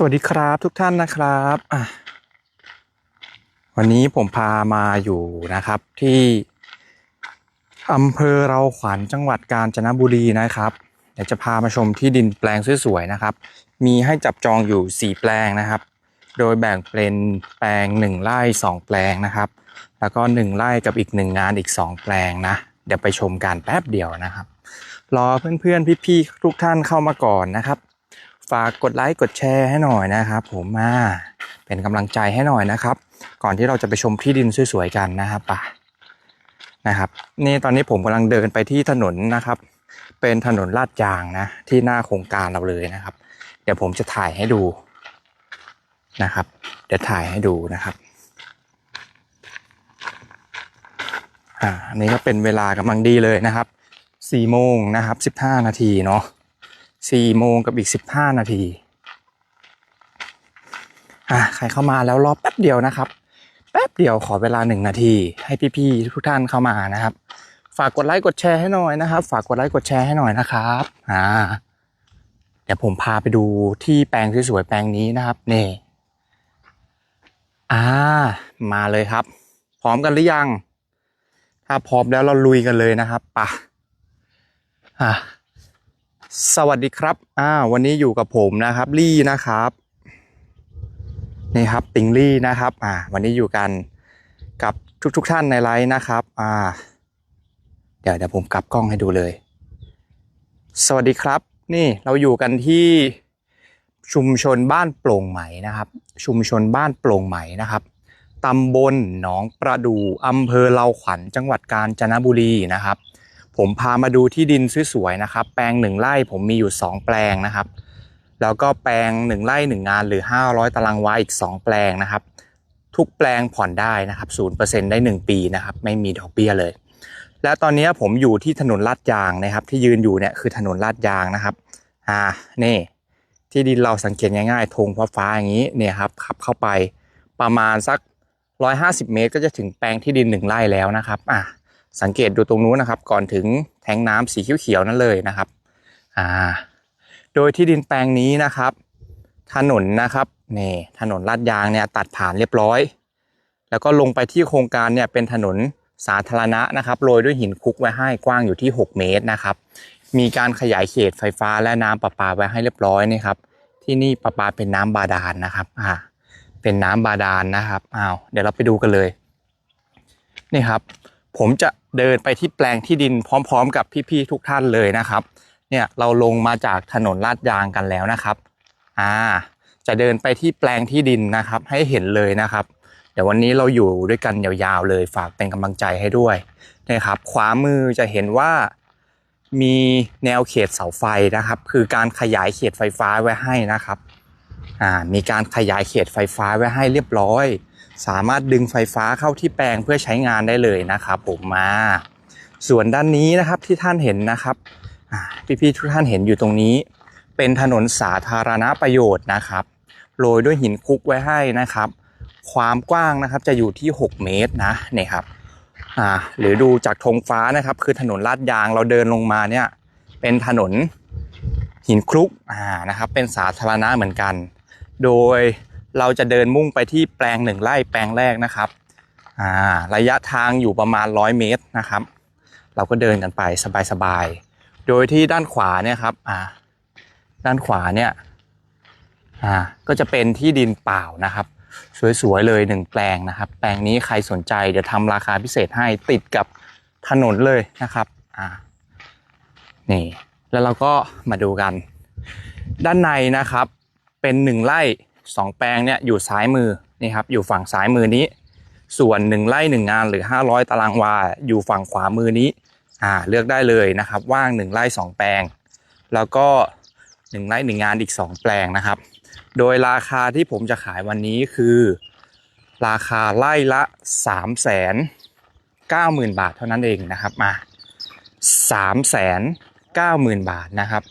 สวัสดีครับทุกท่านนะครับวันนี้ผมพามาอยู่นะครับ ที่อำเภอเราขวัญจังหวัดกาญจนบุรีนะครับเดี๋ยวจะพามาชมที่ดินแปลงสวยๆนะครับ มีให้จับจองอยู่ 4 แปลงนะครับ โดยแบ่งเป็นแปลง 1 ไร่ 2 แปลงนะครับ แล้วก็ 1 ไร่กับอีก 1 งานอีก 2 แปลงนะ เดี๋ยวไปชมกันแป๊บเดียวนะครับ รอเพื่อนๆพี่ๆทุกท่านเข้ามาก่อนนะครับ ฝากกดไลค์กดแชร์ให้หน่อยนะครับ ผมมาเป็นกำลังใจให้หน่อยนะครับ ก่อนที่เราจะไปชมที่ดินสวยๆกันนะครับป่ะนะครับนี่ตอนนี้ผมกำลังเดินไปที่ถนนนะครับ เป็นถนนลาดยางนะ ที่หน้าโครงการเราเลยนะครับ เดี๋ยวผมจะถ่ายให้ดูนะครับ เดี๋ยวถ่ายให้ดูนะครับอ่าอันนี้ก็เป็นเวลากำลังดีเลยนะครับสี่โมงนะครับสิบห้านาทีเนาะ สี่โมงกับอีกสิบห้านาที อะใครเข้ามาแล้วรอแป๊บเดียวนะครับ แป๊บเดียวขอเวลาหนึ่งนาที ให้พี่ๆทุกท่านเข้ามานะครับ ฝากกดไลค์กดแชร์ให้หน่อยนะครับ ฝากกดไลค์กดแชร์ให้หน่อยนะครับ อ่า เดี๋ยวผมพาไปดูที่แปลงสวยๆแปลงนี้นะครับนี่อ่า มาเลยครับ พร้อมกันหรือยัง ถ้าพร้อมแล้วเราลุยกันเลยนะครับป่ะอ่า สวัสดีครับ อ่า วันนี้อยู่กับผมนะครับลี่นะครับ นี่ครับติงลี่นะครับ อ่า วันนี้อยู่กันกับทุกๆทท่านในไลฟ์นะครับ อ่า เดี๋ยวเดี๋ยวผมกลับกล้องให้ดูเลย สวัสดีครับ นี่เราอยู่กันที่ชุมชนบ้านโปร่งไหมนะครับ ชุมชนบ้านโปร่งไหมนะครับตำบลหนองประดู่อำเภอเลาขวัญจังหวัดกาญจนบุรีนะครับ ผมพามาดูที่ดินสวยๆนะครับ แปลงหนึ่งไร่ผมมีอยู่ 2 แปลงนะครับ แล้วก็แปลง1ไร่1งานหรือ 500 ตารางวาอีก 2 แปลงนะครับ ทุกแปลงผ่อนได้นะครับ0%ได้ 1 ปีนะครับ ไม่มีดอกเบี้ยเลย และตอนนี้ผมอยู่ที่ถนนลาดยางนะครับ ที่ยืนอยู่เนี่ยคือถนนลาดยางนะครับ อ่านี่ที่ดินเราสังเกตง่ายๆธงฟ้าๆอย่างนี้เนี่ยครับขับเข้าไปประมาณสัก 150 เมตร ก็จะถึงแปลงที่ดินหนึ่งไร่แล้วนะครับ อ่า สังเกตดูตรงนู้นนะครับ ก่อนถึงแทงน้ำสีเขียวๆนั่นเลยนะครับอ่าโดยที่ดินแปลงนี้นะครับ ถนนนะครับนี่ถนนลาดยางเนี่ยตัดผ่านเรียบร้อย แล้วก็ลงไปที่โครงการเนี่ยเป็นถนนสาธารณะนะครับโรยด้วยหินคลุกไว้ให้กว้างอยู่ที่ 6 เมตรนะครับ มีการขยายเขตไฟฟ้าและน้ำประปาไว้ให้เรียบร้อยนี่ครับที่นี่ประปาเป็นน้ำบาดาลนะครับอ่าเป็นน้ำบาดาลนะครับอ้าวเดี๋ยวเราไปดูกันเลยนี่ครับ ผมจะเดินไปที่แปลงที่ดินพร้อม ๆ กับพี่ๆทุกท่านเลยนะครับ เนี่ยเราลงมาจากถนนลาดยางกันแล้วนะครับ อ่า จะเดินไปที่แปลงที่ดินนะครับ ให้เห็นเลยนะครับ เดี๋ยววันนี้เราอยู่ด้วยกันยาวๆเลยฝากเป็นกำลังใจให้ด้วยนะครับขวามือจะเห็นว่ามีแนวเขตเสาไฟนะครับ คือการขยายเขตไฟฟ้าไว้ให้นะครับ อ่า มีการขยายเขตไฟฟ้าไว้ให้เรียบร้อย สามารถดึงไฟฟ้าเข้าที่แปลงเพื่อใช้งานได้เลยนะครับผมมา ส่วนด้านนี้นะครับที่ท่านเห็นนะครับพี่ๆทุกท่านเห็นอยู่ตรงนี้ เป็นถนนสาธารณประโยชน์นะครับโรยด้วยหินคลุกไว้ให้นะครับ ความกว้างนะครับจะอยู่ที่ 6 เมตรนะเนี่ยครับอ่าหรือดูจากธงฟ้านะครับ คือถนนลาดยางเราเดินลงมาเนี่ยเป็นถนนหินคลุกอ่านะครับ เป็นสาธารณะเหมือนกัน โดย เราจะเดินมุ่งไปที่แปลงหนึ่งไร่แปลงแรกนะครับอ่าระยะทางอยู่ประมาณ 100 เมตรนะครับ เราก็เดินกันไปสบายๆ โดยที่ด้านขวาเนี่ยครับอ่าด้านขวาเนี่ยอ่าก็จะเป็นที่ดินเปล่านะครับ สวยๆเลยหนึ่งแปลงนะครับ แปลงนี้ใครสนใจเดี๋ยวทำราคาพิเศษให้ติดกับถนนเลยนะครับอ่านี่แล้วเราก็มาดูกัน ด้านในนะครับเป็นหนึ่งไร่ สองแปลงเนี่ยอยู่ซ้ายมือนี่ครับอยู่ฝั่งซ้ายมือนี้ ส่วนหนึ่งไร่หนึ่งงานหรือ 500 ตารางวาอยู่ฝั่งขวามือนี้อ่าเลือกได้เลยนะครับ ว่างหนึ่งไร่สองแปลง แล้วก็หนึ่งไร่หนึ่งงานอีกสองแปลงนะครับ โดยราคาที่ผมจะขายวันนี้คือ ราคาไร่ละ3 9 0 0 0 0 บาทเท่านั้นเองนะครับมา3 9 0 0 0 0 บาทนะครับ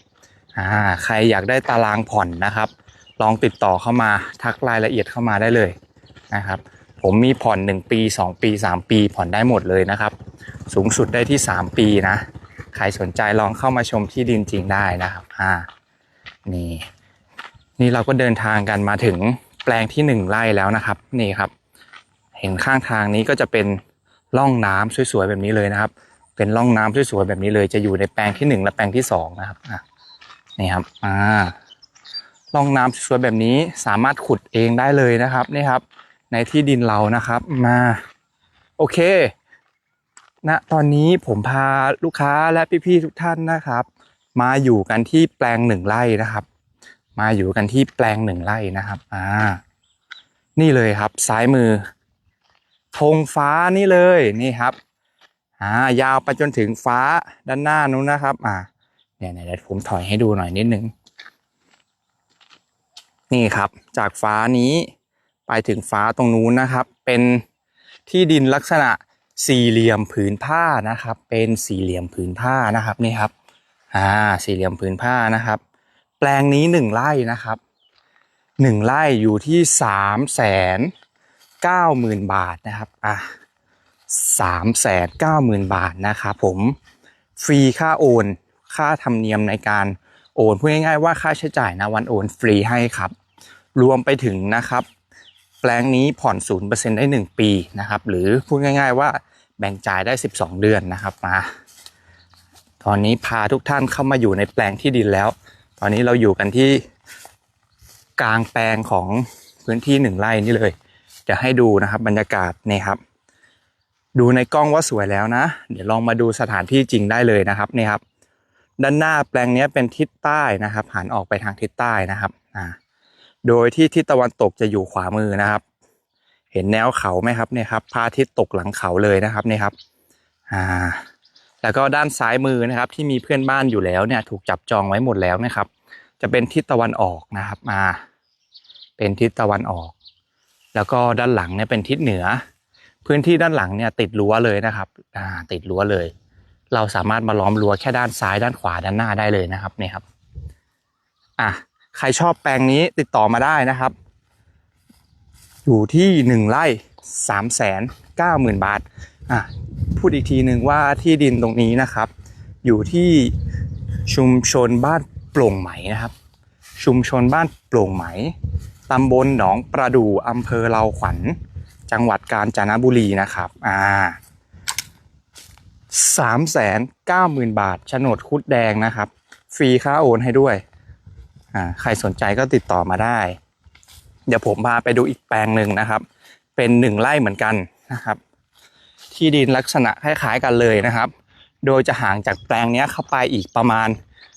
อ่าใครอยากได้ตารางผ่อนนะครับ ลองติดต่อเข้ามาทักรายละเอียดเข้ามาได้เลยนะครับ ผมมีผ่อน 1 ปี 2 ปี 3 ปีผ่อนได้หมดเลยนะครับ สูงสุดได้ที่ 3 ปีนะ ใครสนใจลองเข้ามาชมที่ดินจริงได้นะครับอ่านี่นี่เราก็เดินทางกันมาถึงแปลงที่หนึ่งไร่แล้วนะครับนี่ครับ เห็นข้างทางนี้ก็จะเป็นร่องน้ำสวยๆแบบนี้เลยนะครับ เป็นร่องน้ำสวยๆแบบนี้เลย จะอยู่ในแปลงที่หนึ่งและแปลงที่สองนะครับอะนี่ครับอ่า ร่องน้ำสวยแบบนี้สามารถขุดเองได้เลยนะครับนี่ครับ ในที่ดินเรานะครับมาโอเคณตอนนี้ผมพาลูกค้าและพี่ๆทุกท่านนะครับ มาอยู่กันที่แปลงหนึ่งไร่นะครับ มาอยู่กันที่แปลงหนึ่งไร่นะครับอ่านี่เลยครับซ้ายมือธงฟ้านี่เลยนี่ครับอ่ายาวไปจนถึงฟ้าด้านหน้านู้นนะครับ อ่าเนี่ยเดี๋ยวผมถอยให้ดูหน่อยนิดนึง นี่ครับจากฟ้านี้ไปถึงฟ้าตรงนู้นนะครับ เป็นที่ดินลักษณะสี่เหลี่ยมผืนผ้านะครับ เป็นสี่เหลี่ยมผืนผ้านะครับนี่ครับอ่าสี่เหลี่ยมผืนผ้านะครับ แปลงนี้หนึ่งไร่นะครับหนึ่งไร่อยู่ที่สามแสนเก้าหมื่นบาทนะครับอะสามแสนเก้าหมื่นบาทนะครับผมฟรีค่าโอน ค่าธรรมเนียมในการ โอนพูดง่ายๆว่าค่าใช้จ่ายนะวันโอนฟรีให้ครับ รวมไปถึงนะครับ แปลงนี้ผ่อนศูนย์เปอร์เซ็นได้หนึ่งปีนะครับ หรือพูดง่าย ๆ ว่าแบ่งจ่ายได้สิบสองเดือนนะครับมา ตอนนี้พาทุกท่านเข้ามาอยู่ในแปลงที่ดินแล้ว ตอนนี้เราอยู่กันที่กลางแปลงของพื้นที่หนึ่งไร่นี่เลย จะให้ดูนะครับบรรยากาศนี่ครับ ดูในกล้องว่าสวยแล้วนะ เดี๋ยวลองมาดูสถานที่จริงได้เลยนะครับนี่ครับ ด้านหน้าแปลงนี้เป็นทิศใต้นะครับหันออกไปทางทิศใต้นะครับอ่าโดยที่ทิศตะวันตกจะอยู่ขวามือนะครับ เห็นแนวเขาไหมครับเนี่ยครับพระอาทิตย์ตกหลังเขาเลยนะครับนี่ครับอ่าแล้วก็ด้านซ้ายมือนะครับ ที่มีเพื่อนบ้านอยู่แล้วเนี่ย ถูกจับจองไว้หมดแล้วนะครับ จะเป็นทิศตะวันออกนะครับมาเป็นทิศตะวันออก แล้วก็ด้านหลังเนี่ยเป็นทิศเหนือ พื้นที่ด้านหลังเนี่ยติดรั้วเลยนะครับอ่าติดรั้วเลย เราสามารถมาล้อมรั้วแค่ด้านซ้ายด้านขวาด้านหน้าได้เลยนะครับนี่ครับอะใครชอบแปลงนี้ติดต่อมาได้นะครับ อยู่ที่หนึ่งไร่สามแสนเก้าหมื่นบาทอะพูดอีกทีหนึ่งว่าที่ดินตรงนี้นะครับ อยู่ที่ชุมชนบ้านโปร่งไหมนะครับ ชุมชนบ้านโปร่งไหมตำบลหนองประดู่อำเภอเลาขวัญ จังหวัดกาญจนบุรีนะครับ อ่า สามแสนเก้าหมื่นบาทโฉนดคุดแดงนะครับ ฟรีค่าโอนให้ด้วยอ่าใครสนใจก็ติดต่อมาได้ เดี๋ยวผมพาไปดูอีกแปลงหนึ่งนะครับ เป็นหนึ่งไร่เหมือนกันนะครับ ที่ดินลักษณะคล้าย ๆ กันเลยนะครับ โดยจะห่างจากแปลงเนี้ยเข้าไปอีกประมาณ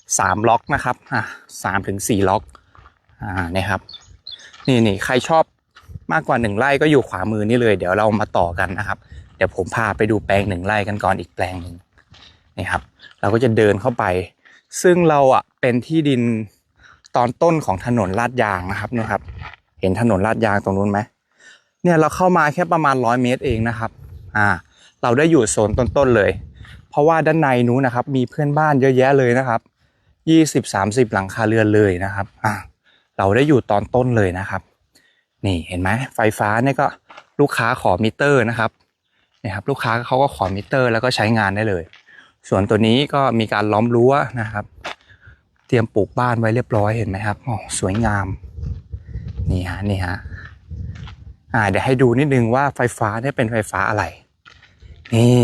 3 ล็อกนะครับอะสามถึงสี่ล็อกอ่านี่ครับนี่นี่ใครชอบมากกว่าหนึ่งไร่ก็อยู่ขวามือนี่เลย เดี๋ยวเรามาต่อกันนะครับ ดี๋ยวผมพาไปดูแปลงหนึ่งไร่กันก่อนอีกแปลงหนึ่งนี่ครับ เราก็จะเดินเข้าไป ซึ่งเราอะเป็นที่ดินตอนต้นของถนนลาดยางนะครับนะครับ เห็นถนนลาดยางตรงนู้นไหมเนี่ยเราเข้ามาแค่ประมาณร้อยเมตรเองนะครับอ่าเราได้อยู่โซนต้นๆเลย เพราะว่าด้านในนู้นนะครับ มีเพื่อนบ้านเยอะแยะเลยนะครับยี่สิบสามสิบหลังคาเรือนเลยนะครับอ่าเราได้อยู่ตอนต้นเลยนะครับ นี่เห็นไหมไฟฟ้าเนี่ยก็ลูกค้าขอมิเตอร์นะครับ นี่ยครับลูกค้าเขาก็ขอมิเตอร์ แล้วก็ใช้งานได้เลย ส่วนตัวนี้ก็มีการล้อมรั้วนะครับ เตรียมปลูกบ้านไว้เรียบร้อยเห็นไหมครับอ๋อสวยงามนี่ฮะนี่ฮะอ่าเดี๋ยวให้ดูนิดนึงว่าไฟฟ้าเนี่ยเป็นไฟฟ้าอะไร นี่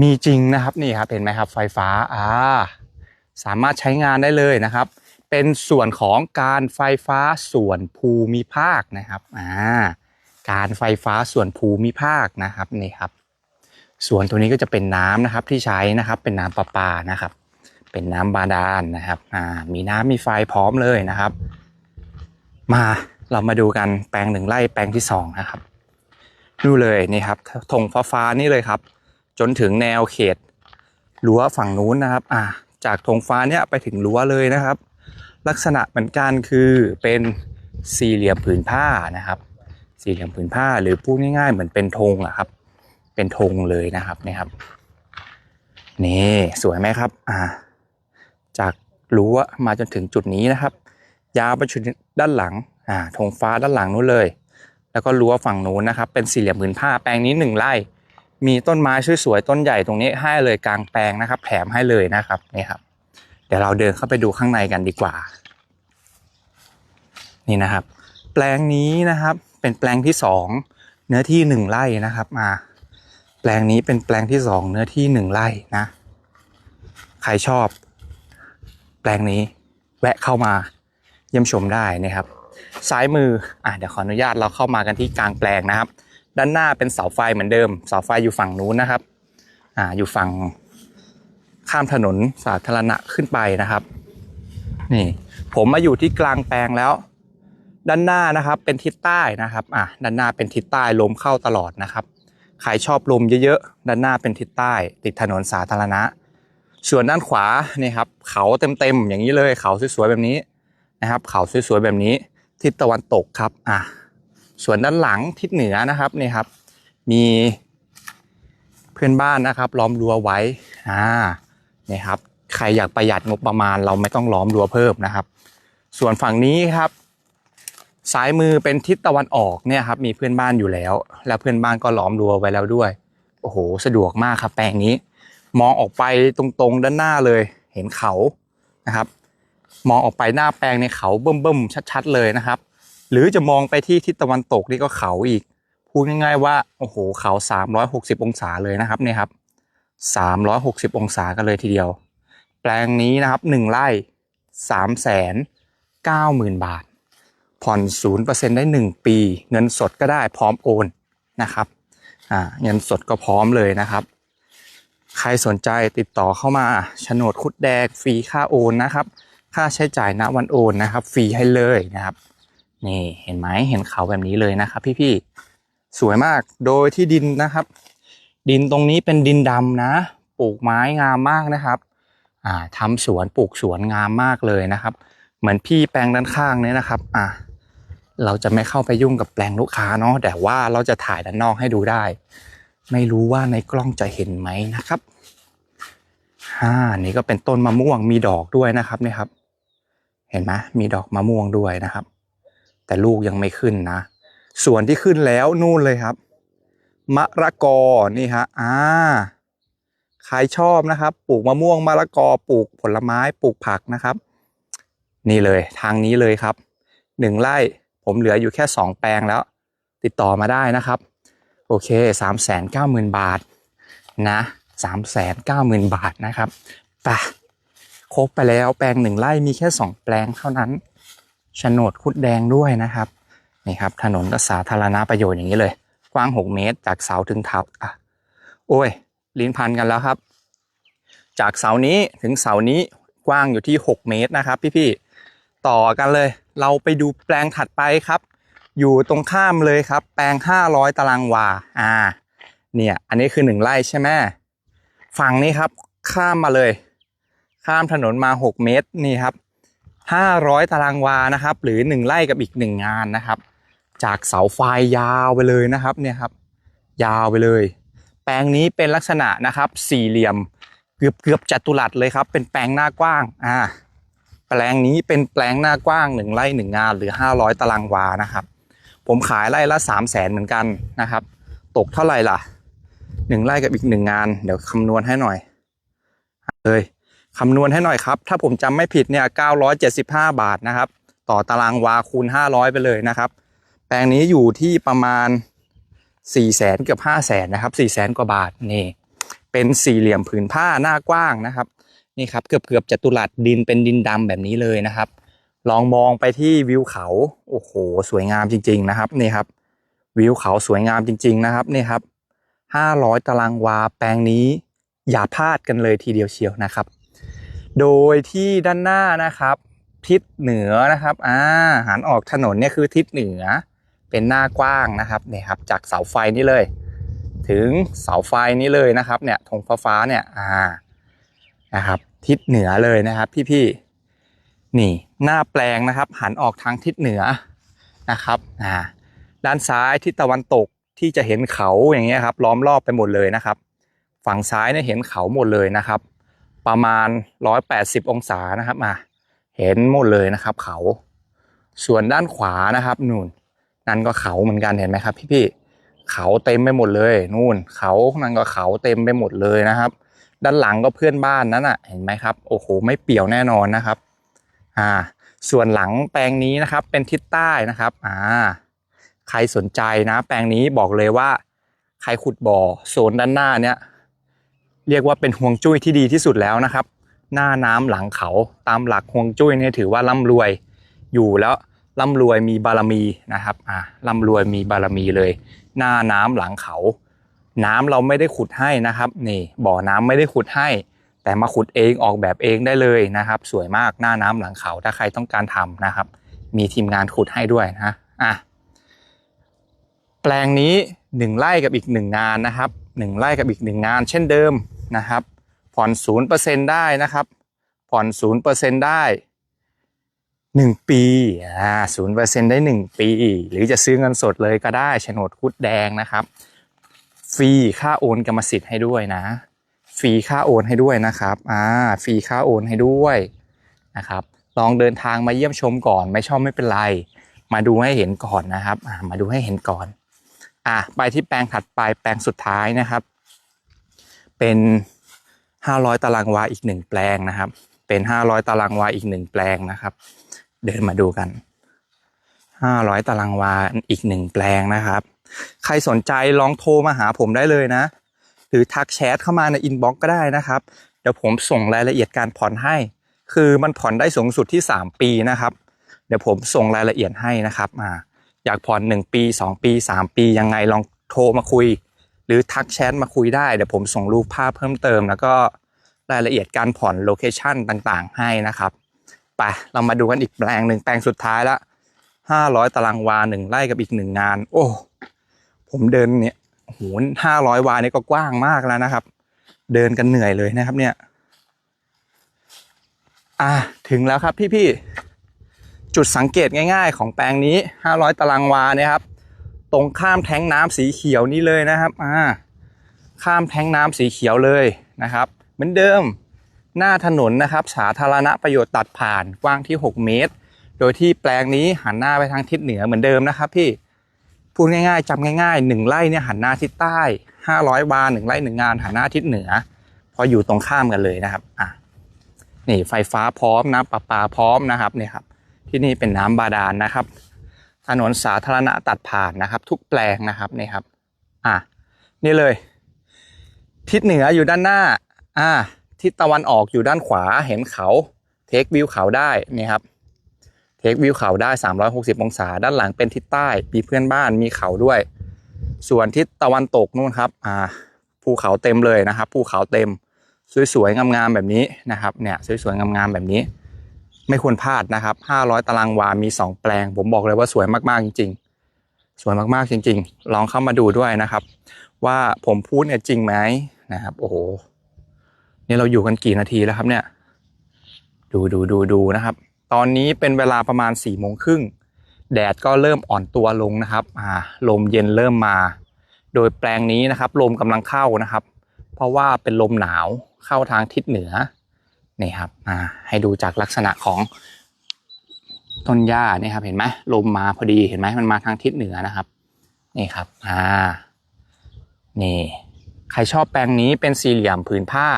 มีจริงนะครับนี่ครับเห็นไหมครับ ไฟฟ้าอ่าสามารถใช้งานได้เลยนะครับ เป็นส่วนของการไฟฟ้าส่วนภูมิภาคนะครับอ่า การไฟฟ้าส่วนภูมิภาคนะครับนี่ครับ ส่วนตัวนี้ก็จะเป็นน้ำนะครับที่ใช้นะครับเป็นน้ำประปานะครับ เป็นน้ำบาดาลนะครับอ่ามีน้ำมีไฟพร้อมเลยนะครับ มาเรามาดูกันแปลงหนึ่งไร่แปลงที่สองนะครับดูเลยนี่ครับธงฟ้าฟ้านี่เลยครับ จนถึงแนวเขตรั้วฝั่งนู้นนะครับ อ่า จากธงฟ้าเนี่ยไปถึงรั้วเลยนะครับ ลักษณะเหมือนกันคือเป็นสี่เหลี่ยมผืนผ้านะครับ สี่เหลี่ยมผืนผ้าหรือพูดง่ายๆ เหมือนเป็นธงอะครับ เป็นธงเลยนะครับนี่ครับนี่สวยไหมครับ อ่า จากรั้วมาจนถึงจุดนี้นะครับ ยาวไปจนถึงด้านหลัง อ่าธงฟ้าด้านหลังนู้นเลย แล้วก็รั้วฝั่งนู้นนะครับ เป็นสี่เหลี่ยมผืนผ้าแปลงนี้หนึ่งไร่มีต้นไม้สวยๆต้นใหญ่ตรงนี้ให้เลยกลางแปลงนะครับ แถมให้เลยนะครับนี่ครับ เดี๋ยวเราเดินเข้าไปดูข้างในกันดีกว่า นี่นะครับ แปลงนี้นะครับ เป็นแปลงที่สองเนื้อที่หนึ่งไร่นะครับมาแปลงนี้เป็นแปลงที่สองเนื้อที่หนึ่งไร่นะ ใครชอบ แปลงนี้แวะเข้ามาเยี่ยมชมได้นะครับ ซ้ายมืออะเดี๋ยวขออนุญาตเราเข้ามากันที่กลางแปลงนะครับ ด้านหน้าเป็นเสาไฟเหมือนเดิมเสาไฟอยู่ฝั่งนู้นนะครับอ่าอยู่ฝั่งข้ามถนนสาธารณะขึ้นไปนะครับ นี่ ผมมาอยู่ที่กลางแปลงแล้ว ด้านหน้านะครับเป็นทิศใต้นะครับอะด้านหน้าเป็นทิศใต้ลมเข้าตลอดนะครับใครชอบลมเยอะๆด้านหน้าเป็นทิศใต้ ติดถนนสาธารณะ ส่วนด้านขวานี่ครับเขาเต็มๆอย่างนี้เลยเขาสวยๆแบบนี้นะครับ เขาสวยๆแบบนี้ทิศตะวันตกครับอะส่วนด้านหลังทิศเหนือนะครับนี่ครับ มีเพื่อนบ้านนะครับ ล้อมรั้วไว้อ่านี่ครับใครอยากประหยัดงบประมาณเราไม่ต้องล้อมรั้วเพิ่มนะครับ ส่วนฝั่งนี้ครับ ซ้ายมือเป็นทิศตะวันออกเนี่ยครับมีเพื่อนบ้านอยู่แล้ว แล้วเพื่อนบ้านก็ล้อมรั้วไว้แล้วด้วย โอ้โห สะดวกมากครับ แปลงนี้ มองออกไปตรงๆด้านหน้าเลย เห็นเขานะครับ มองออกไปหน้าแปลงในเขาเบิ่มๆชัด ๆ เลยนะครับ หรือจะมองไปที่ทิศตะวันตกนี่ก็เขาอีกพูดง่าย ๆ ว่าโอ้โหเขา 360 องศาเลยนะครับเนี่ยครับ 360 องศากันเลยทีเดียว แปลงนี้นะครับ1ไร่3แสน9หมื่นบาท ผ่อน0%ได้1ปี เงินสดก็ได้พร้อมโอนนะครับอ่าเงินสดก็พร้อมเลยนะครับ ใครสนใจติดต่อเข้ามาโฉนดคุดแดงฟรีค่าโอนนะครับ ค่าใช้จ่ายณวันโอนนะครับ ฟรีให้เลยนะครับนี่เห็นไหมเห็นเขาแบบนี้เลยนะครับ พี่ๆสวยมากโดยที่ดินนะครับ ดินตรงนี้เป็นดินดำนะ ปลูกไม้งามมากนะครับอ่าทำสวนปลูกสวนงามมากเลยนะครับ เหมือนพี่แปลงด้านข้างเนี่ยนะครับ อ่า เราจะไม่เข้าไปยุ่งกับแปลงลูกค้าเนาะแต่ว่าเราจะถ่ายด้านนอกให้ดูได้ ไม่รู้ว่าในกล้องจะเห็นไหมนะครับอ่านี่ก็เป็นต้นมะม่วงมีดอกด้วยนะครับเนี่ยครับ เห็นไหมมีดอกมะม่วงด้วยนะครับ แต่ลูกยังไม่ขึ้นนะ ส่วนที่ขึ้นแล้วนู่นเลยครับ มะระกอนี่ฮะอ่าใครชอบนะครับ ปลูกมะม่วงมะละกอปลูกผลไม้ปลูกผักนะครับ นี่เลยทางนี้เลยครับหนึ่งไร่ ผมเหลืออยู่แค่สองแปลงแล้ว ติดต่อมาได้นะครับ โอเคสามแสนเก้าหมื่นบาทนะสามแสนเก้าหมื่นบาทนะครับไปครบไปแล้วแปลงหนึ่งไร่มีแค่สองแปลงเท่านั้นโฉนดคุดแดงด้วยนะครับนี่ครับถนนก็สาธารณประโยชน์อย่างนี้เลย กว้าง 6 เมตร จากเสาถึงเท้าอะโอ้ย ลิ้นพันกันแล้วครับ จากเสานี้ถึงเสานี้กว้างอยู่ที่ 6 เมตรนะครับ พี่ๆต่อกันเลย เราไปดูแปลงถัดไปครับ อยู่ตรงข้ามเลยครับ แปลง 500 ตารางวาอ่า เนี่ย อันนี้คือ 1ไร่ใช่ไหมฝั่งนี้ครับ ข้ามมาเลย ข้ามถนนมา 6 เมตรนี่ครับ 500 ตารางวานะครับ หรือ 1ไร่กับอีก 1 งานนะครับ จากเสาไฟยาวไปเลยนะครับเนี่ยครับ ยาวไปเลย แปลงนี้เป็นลักษณะนะครับ สี่เหลี่ยม เกือบเกือบจัตุรัสเลยครับ เป็นแปลงหน้ากว้างอ่า แปลงนี้เป็นแปลงหน้ากว้างหนึ่งไร่หนึ่งงานหรือ 500 ตารางวานะครับ ผมขายไร่ละ 3 0 0แสนเหมือนกันนะครับ ตกเท่าไหร่ล่ะหนึ่งไร่กับอีกหนึ่งงาน เดี๋ยวคำนวณให้หน่อยเลยคำนวณให้หน่อยครับ ถ้าผมจำไม่ผิดเนี่ย975 บาทนะครับ ต่อตารางวาคูณ 500 ไปเลยนะครับ แปลงนี้อยู่ที่ประมาณ4ี่แสนเกือบห้าแสนนะครับสี่แสนกว่าบาทนี่เป็นสี่เหลี่ยมผืนผ้าหน้ากว้างนะครับ นี่ครับเกือบเกือบจัตุรัสดินเป็นดินดำแบบนี้เลยนะครับ ลองมองไปที่วิวเขาโอ้โหสวยงามจริง ๆนะครับนี่ครับ วิวเขาสวยงามจริง ๆ นะครับนี่ครับห้าร้อยตารางวาแปลงนี้อย่าพลาดกันเลยทีเดียวเชียวนะครับ โดยที่ด้านหน้านะครับ ทิศเหนือนะครับอ่าหันออกถนนเนี่ยคือทิศเหนือเป็นหน้ากว้างนะครับเนี่ยครับ จากเสาไฟนี่เลย ถึงเสาไฟนี้เลยนะครับเนี่ยธงฟ้าฟ้าเนี่ยอ่า นะครับ ทิศเหนือเลยนะครับ พี่ๆนี่หน้าแปลงนะครับ หันออกทางทิศเหนือนะครับอ่าด้านซ้ายทิศตะวันตกที่จะเห็นเขาอย่างเงี้ยครับล้อมรอบไปหมดเลยนะครับ ฝั่งซ้ายเนี่ยเห็นเขาหมดเลยนะครับ ประมาณ 180 องศานะครับมาเห็นหมดเลยนะครับ เขา ส่วนด้านขวานะครับนู่น นั่นก็เขาเหมือนกันเห็นไหมครับ พี่ๆเขาเต็มไปหมดเลย นู่น เขานั่นก็เขาเต็มไปหมดเลยนะครับ ด้านหลังก็เพื่อนบ้านนั่นน่ะเห็นไหมครับโอ้โหไม่เปี่ยวแน่นอนนะครับอ่าส่วนหลังแปลงนี้นะครับเป็นทิศใต้นะครับอ่าใครสนใจนะ แปลงนี้บอกเลยว่า ใครขุดบ่อโซนด้านหน้าเนี่ยเรียกว่าเป็นห่วงจุ้ยที่ดีที่สุดแล้วนะครับ หน้าน้ำหลังเขาตามหลักห่วงจุ้ยเนี่ยถือว่าร่ำรวยอยู่แล้วร่ำรวยมีบารมีนะครับอ่าร่ำรวยมีบารมีเลย หน้าน้ำหลังเขา น้ำเราไม่ได้ขุดให้นะครับนี่บ่อน้ำไม่ได้ขุดให้ แต่มาขุดเองออกแบบเองได้เลยนะครับ สวยมากหน้าน้ำหลังเขาถ้าใครต้องการทำนะครับ มีทีมงานขุดให้ด้วยนะอะแปลงนี้หนึ่งไร่กับอีกหนึ่งงานนะครับหนึ่งไร่กับอีกหนึ่งงาน เช่นเดิมนะครับ ผ่อนศูนย์เปอร์เซ็นได้นะครับ ผ่อนศูนย์เปอร์เซ็นได้หนึ่งปีอ่าศูนย์เปอร์เซ็นได้หนึ่งปี หรือจะซื้อเงินสดเลยก็ได้โฉนดคุดแดงนะครับ ฟรีค่าโอนกรรมสิทธิ์ให้ด้วยนะ ฟรีค่าโอนให้ด้วยนะครับอ่าฟรีค่าโอนให้ด้วยนะครับ ลองเดินทางมาเยี่ยมชมก่อน ไม่ชอบไม่เป็นไร มาดูให้เห็นก่อนนะครับอ่ามาดูให้เห็นก่อนอะไปที่แปลงถัดไปแปลงสุดท้ายนะครับ เป็น 500 ตารางวาอีกหนึ่งแปลงนะครับ เป็น 500 ตารางวาอีกหนึ่งแปลงนะครับ เดินมาดูกัน 500 ตารางวาอีกหนึ่งแปลงนะครับ ใครสนใจลองโทรมาหาผมได้เลยนะ หรือทักแชทเข้ามาในอินบ็อกก็ได้นะครับ เดี๋ยวผมส่งรายละเอียดการผ่อนให้ คือมันผ่อนได้สูงสุดที่ 3 ปีนะครับ เดี๋ยวผมส่งรายละเอียดให้นะครับอ่าอยากผ่อน 1 ปี 2 ปี 3 ปียังไงลองโทรมาคุย หรือทักแชทมาคุยได้เดี๋ยวผมส่งรูปภาพเพิ่มเติม แล้วก็รายละเอียดการผ่อนโลเคชันต่างๆ ให้นะครับไปเรามาดูกันอีกแปลงหนึ่งแปลงสุดท้ายละ500 ตารางวาหนึ่งไร่กับอีกหนึ่งงาน โอ้ ผมเดินเนี่ยโหห้าร้อยวานี่ก็กว้างมากแล้วนะครับ เดินกันเหนื่อยเลยนะครับ เนี่ย อะถึงแล้วครับพี่ๆจุดสังเกตง่าย ๆ ของแปลงนี้ห้าร้อยตารางวาเนี่ยครับ ตรงข้ามแท้งน้ำสีเขียวนี่เลยนะครับ อ่า ข้ามแท้งน้ำสีเขียวเลยนะครับ เหมือนเดิมหน้าถนนนะครับ สาธารณประโยชน์ตัดผ่านกว้างที่ 6 เมตร โดยที่แปลงนี้หันหน้าไปทางทิศเหนือเหมือนเดิมนะครับพี่ พูดง่ายๆจำง่ายๆหนึ่งไร่เนี่ยหันหน้าทิศใต้ห้าร้อยวาหนึ่งไร่หนึ่งงานหันหน้าทิศเหนือ พออยู่ตรงข้ามกันเลยนะครับอะนี่ไฟฟ้าพร้อมน้ำประปาพร้อมนะครับเนี่ยครับ ที่นี่เป็นน้ำบาดาลนะครับ ถนนสาธารณะตัดผ่านนะครับ ทุกแปลงนะครับนี่ครับอะนี่เลย ทิศเหนืออยู่ด้านหน้าอ่าทิศตะวันออกอยู่ด้านขวาเห็นเขา เทควิวเขาได้นี่ครับ ทควิวเขาได้ 360 องศา ด้านหลังเป็นทิศใต้มีเพื่อนบ้านมีเขาด้วย ส่วนทิศตะวันตกนู่นครับอ่าภูเขาเต็มเลยนะครับภูเขาเต็มสวยๆงามๆแบบนี้นะครับเนี่ยสวยๆงามๆแบบนี้ ไม่ควรพลาดนะครับ 500 ตารางวา มี 2 แปลง ผมบอกเลยว่าสวยมากๆจริง ๆ สวยมากๆจริง ๆ ลองเข้ามาดูด้วยนะครับ ว่าผมพูดเนี่ยจริงไหมนะครับโอ้โหนี่เราอยู่กันกี่นาทีแล้วครับเนี่ย ดูดูดูดูนะครับ ตอนนี้เป็นเวลาประมาณ4ี่โมงครึ่งแดดก็เริ่มอ่อนตัวลงนะครับอ่าลมเย็นเริ่มมา โดยแปลงนี้นะครับ ลมกำลังเข้านะครับ เพราะว่าเป็นลมหนาวเข้าทางทิศเหนือนี่ครับอ่าให้ดูจากลักษณะของต้นหญ้านี่ครับเห็นไหมลมมาพอดีเห็นไหมมันมาทางทิศเหนือนะครับนี่ครับอ่านี่ใครชอบแปลงนี้เป็นสี่เหลี่ยมผืนผ้า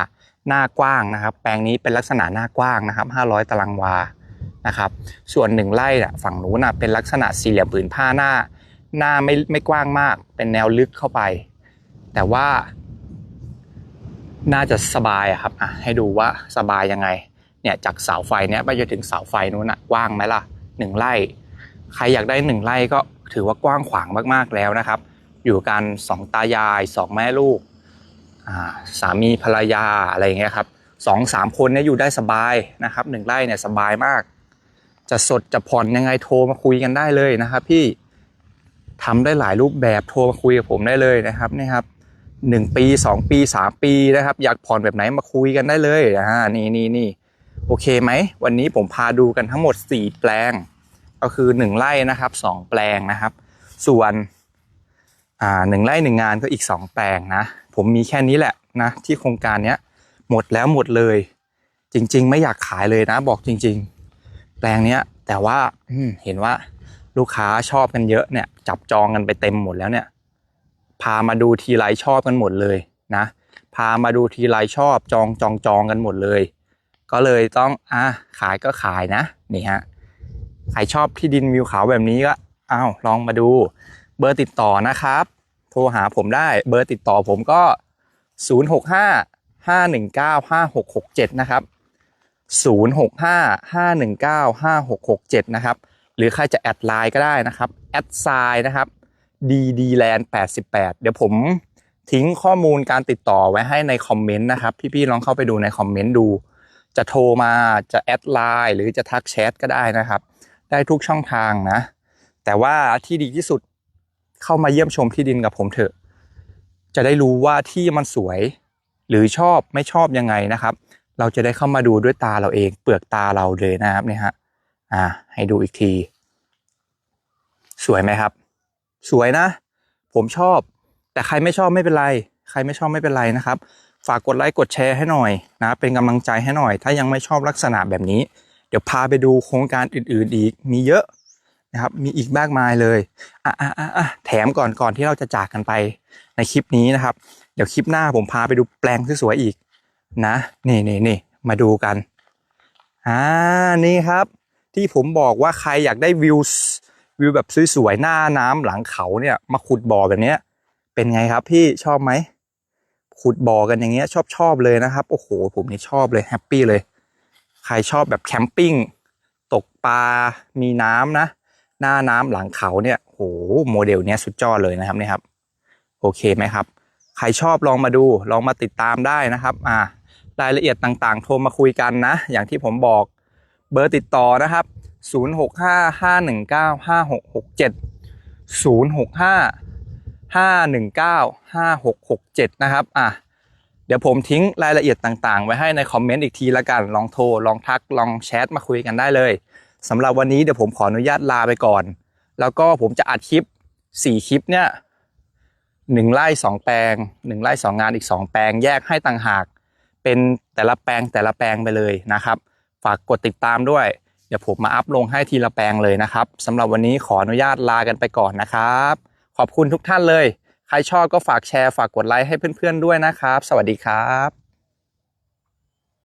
หน้ากว้างนะครับ แปลงนี้เป็นลักษณะหน้ากว้างนะครับ 500 ตารางวา นะครับ ส่วนหนึ่งไร่ฝั่งนู้นเป็นลักษณะสี่เหลี่ยมผืนผ้าหน้า หน้าไม่ไม่กว้างมาก เป็นแนวลึกเข้าไป แต่ว่า น่าจะสบายครับอะให้ดูว่าสบายยังไง เนี่ยจากเสาไฟเนี่ยไปจนถึงเสาไฟนู้นน่ะกว้างไหมล่ะหนึ่งไร่ ใครอยากได้หนึ่งไร่ก็ถือว่ากว้างขวางมากๆแล้วนะครับ อยู่กันสองตายายสองแม่ลูกสามีภรรยาอะไรอย่างเงี้ยครับสองสามคนเนี่ยอยู่ได้สบายนะครับหนึ่งไร่เนี่ยสบายมาก จะสดจะผ่อนยังไงโทรมาคุยกันได้เลยนะครับ พี่ทำได้หลายรูปแบบโทรมาคุยกับผมได้เลยนะครับนี่ครับหนึ่งปีสองปีสามปีนะครับ อยากผ่อนแบบไหนมาคุยกันได้เลยอ่านี่นี่นี่โอเคไหมวันนี้ผมพาดูกันทั้งหมดสี่แปลง ก็คือหนึ่งไร่นะครับสองแปลงนะครับ ส่วนอ่าหนึ่งไร่หนึ่งงานก็อีกสองแปลงนะ ผมมีแค่นี้แหละนะที่โครงการเนี้ยหมดแล้วหมดเลย จริง ๆ ไม่อยากขายเลยนะบอกจริง ๆ ลงเนี้ย แต่ว่าอืมเห็นว่าลูกค้าชอบกันเยอะเนี่ย จับจองกันไปเต็มหมดแล้วเนี่ย พามาดูทีไรชอบกันหมดเลยนะ พามาดูทีไรชอบจองจองจองกันหมดเลย ก็เลยต้องอะขายก็ขายนะนี่ฮะใครชอบที่ดินวิวเขาแบบนี้ก็อ้าวลองมาดูเบอร์ติดต่อนะครับ โทรหาผมได้เบอร์ติดต่อผมก็ 065 519 5667 นะครับ 065 519 5667 นะครับ หรือใครจะแอดไลน์ก็ได้นะครับ แอดไซน์นะครับ dd land 88 เดี๋ยวผมทิ้งข้อมูลการติดต่อไว้ให้ในคอมเมนต์นะครับ พี่ๆลองเข้าไปดูในคอมเมนต์ดู จะโทรมาจะแอดไลน์หรือจะทักแชทก็ได้นะครับ ได้ทุกช่องทางนะ แต่ว่าที่ดีที่สุดเข้ามาเยี่ยมชมที่ดินกับผมเถอะ จะได้รู้ว่าที่มันสวย หรือชอบไม่ชอบยังไงนะครับ เราจะได้เข้ามาดูด้วยตาเราเอง เปลือกตาเราเลยนะครับเนี่ยฮะอ่า ให้ดูอีกที สวยไหมครับ สวยนะ ผมชอบ แต่ใครไม่ชอบไม่เป็นไร ใครไม่ชอบไม่เป็นไรนะครับ ฝากกดไลค์กดแชร์ให้หน่อยนะเป็นกำลังใจให้หน่อย ถ้ายังไม่ชอบลักษณะแบบนี้ เดี๋ยวพาไปดูโครงการอื่น ๆ อีกมีเยอะนะครับ มีอีกมากมายเลยอะอะอะอะแถมก่อนก่อนที่เราจะจากกันไปในคลิปนี้นะครับ เดี๋ยวคลิปหน้าผมพาไปดูแปลงสวยๆอีก นะ นี่นี่นี่มาดูกันอ่านี่ครับ ที่ผมบอกว่าใครอยากได้วิววิวแบบสวยๆหน้าน้ำหลังเขาเนี่ยมาขุดบ่อแบบเนี้ย เป็นไงครับพี่ชอบไหมขุดบ่อกันอย่างเงี้ยชอบชอบเลยนะครับโอ้โหผมนี่ชอบเลยแฮปปี้เลย ใครชอบแบบแคมปิ้งตกปลามีน้ำนะ หน้าน้ำหลังเขาเนี่ยโหโมเดลเนี้ยสุดยอดเลยนะครับเนี่ยครับ โอเคไหมครับ ใครชอบลองมาดูลองมาติดตามได้นะครับ อ่า รายละเอียดต่างๆ โทรมาคุยกันนะ อย่างที่ผมบอกเบอร์ติดต่อนะครับ 0655195667 0655195667 นะครับอะเดี๋ยวผมทิ้งรายละเอียดต่างๆ ไว้ให้ในคอมเมนต์อีกทีละกัน ลองโทร ลองทัก ลองแชทมาคุยกันได้เลยสำหรับวันนี้เดี๋ยวผมขออนุญาตลาไปก่อน แล้วก็ผมจะอัดคลิป 4 คลิปเนี่ยหนึ่งไร่สองแปลงหนึ่งไร่สองงานอีก2แปลงแยกให้ต่างหาก เป็นแต่ละแปลงแต่ละแปลงไปเลยนะครับ ฝากกดติดตามด้วย เดี๋ยวผมมาอัพลงให้ทีละแปลงเลยนะครับสำหรับวันนี้ขออนุญาตลากันไปก่อนนะครับ ขอบคุณทุกท่านเลย ใครชอบก็ฝากแชร์ฝากกดไลค์ให้เพื่อนๆด้วยนะครับ สวัสดีครับ